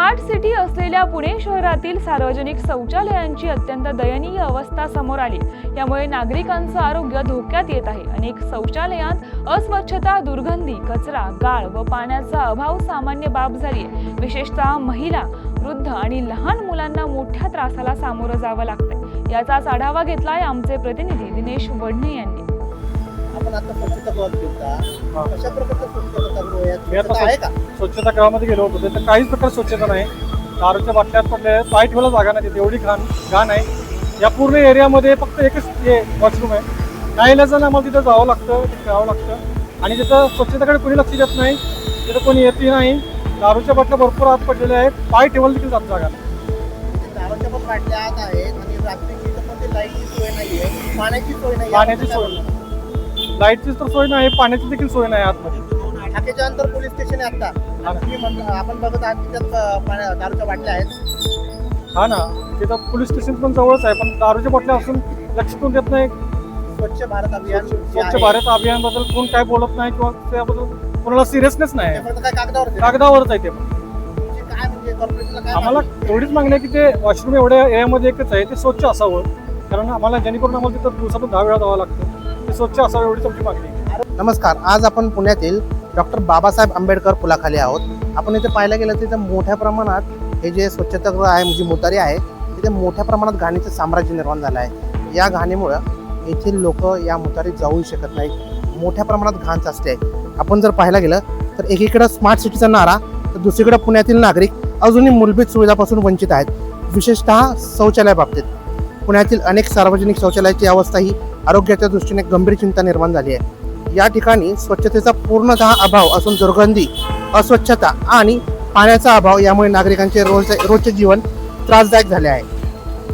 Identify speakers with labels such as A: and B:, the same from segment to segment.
A: Smart city असलेल्या पुणे शहरातील सार्वजनिक शौचालयांची अत्यंत दयनीय अवस्था समोर आली. यामुळे नागरिकांचं आरोग्य धोक्यात येत आहे. अनेक शौचालयात अस्वच्छता दुर्गंधी कचरा गाळ व पाण्याचा अभाव सामान्य बाब झाली आहे विशेषतः महिला वृद्ध आणि लहान मुलांना मोठ्या त्रासाला सामोरं जावं लागतंय. याचाच आढावा घेतलाय आमचे प्रतिनिधी दिनेश वडणे यांनी.
B: आपण आता स्वच्छता कशा प्रकारचं आहे? का?
C: स्वच्छता गृहामध्ये गेलो होतो तर काहीच प्रकार स्वच्छता नाही. दारूच्या बाटल्यात पडले पाय ठेवायला जागा नाही तिथे एवढी घाण घाण आहे. या पूर्ण एरियामध्ये फक्त एकच हे वॉशरूम आहे. काही जण आम्हाला तिथं जावं लागतं तिथे करावं लागतं. आणि तिथं स्वच्छतेकडे कोणी लक्ष देत नाही तिथं कोणी येतही नाही दारूच्या बाटल्या भरपूर आत पडलेल्या आहेत पाय ठेवायला देखील जात जागा. नाही.
B: दारूच्या पण बाटल्या आत आहेत आणि रात्रीची इथं पण ते लाईटची सोय नाहीये. पाण्याची सोय नाही
C: पाण्याची सोय नाही. लाईटची तर सोय नाही पाण्याची देखील सोय नाही आतमध्ये.
B: अंतर पोलीस स्टेशन आहे आता. आपण बघत आहात की त्यात दारूच्या बाटल्या आहेत.
C: हा ना तिथं पोलीस स्टेशन पण जवळच आहे पण दारूच्या बाटल्या असून लक्ष कोण देत नाही.
B: स्वच्छ भारत अभियान
C: स्वच्छ भारत अभियानबद्दल कोण काय बोलत नाही किंवा त्याबद्दल कोणाला सिरियसनेस नाही.
B: कागदावर?
C: कागदावरच आहे. ते
B: म्हणजे काय
C: आम्हाला? एवढीच मागणी आहे की ते वॉशरूम एवढ्या एरियामध्ये एकच आहे ते स्वच्छ असावं. कारण आम्हाला जेणेकरून आम्हाला तिथं दिवसातून दहा वेळा जावं लागतं. ते स्वच्छ असावं एवढीच आमची मागणी
B: नमस्कार आज आपण पुण्यातील डॉक्टर बाबासाहेब आंबेडकर पुलाखाली आहोत. आपण इथे पाहायला गेलं तिथं मोठ्या प्रमाणात हे जे स्वच्छतागृह आहे जी मोतारी आहे तिथे मोठ्या प्रमाणात घाणीचं साम्राज्य निर्माण झालं आहे. या घाणीमुळं येथील लोक या मुतारीत जाऊ शकत नाहीत. मोठ्या प्रमाणात घाण साचते आहे. आपण जर पाहायला गेलं तर एकीकडं स्मार्ट सिटीचा नारा तर दुसरीकडे पुण्यातील नागरिक अजूनही मूलभूत सुविधापासून वंचित आहेत. विशेषतः शौचालयाबाबतीत पुण्यातील अनेक सार्वजनिक शौचालयाची अवस्था ही आरोग्याच्या दृष्टीने गंभीर चिंता निर्माण झाली आहे. या ठिकाणी स्वच्छतेचा पूर्णतः अभाव असून दुर्गंधी अस्वच्छता आणि पाण्याचा अभाव यामुळे नागरिकांचे रोज रोजचे जीवन त्रासदायक झाले आहे.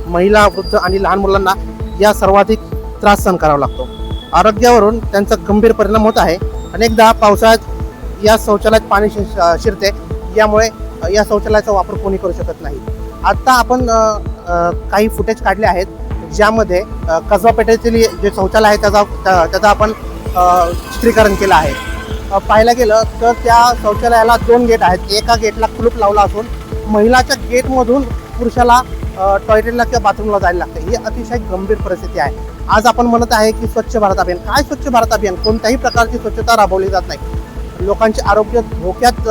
B: महिला वृद्ध आणि लहान मुलांना या सर्वाधिक त्रास सहन करावा लागतो. आरोग्यावरून त्यांचा गंभीर परिणाम होत आहे. अनेकदा पावसाळ्यात या शौचालयात पाणी शिरते. यामुळे या शौचालयाचा वापर कोणी करू शकत नाही. आत्ता आपण काही फुटेज काढले आहेत ज्यामध्ये कसबा पेठेतील जे शौचालय आहे त्याचा त्याचा आपण चित्रीकरण केलं आहे. पाहायला गेलं तर त्या शौचालयाला दोन गेट आहेत. एका गेटला कुलूप लावला असून महिलाच्या गेटमधून पुरुषाला टॉयलेटला किंवा बाथरूमला जायला लागतं. ही अतिशय गंभीर परिस्थिती आहे. आज आपण म्हणत आहे की स्वच्छ भारत अभियान. काय स्वच्छ भारत अभियान? कोणत्याही प्रकारची स्वच्छता राबवली जात नाही. लोकांचे आरोग्य धोक्यात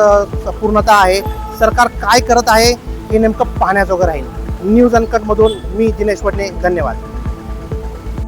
B: पूर्णता आहे. सरकार काय करत आहे हे नेमकं पाहण्याजोगं राहील. न्यूज अनकटमधून मी दिनेश वडणे. धन्यवाद.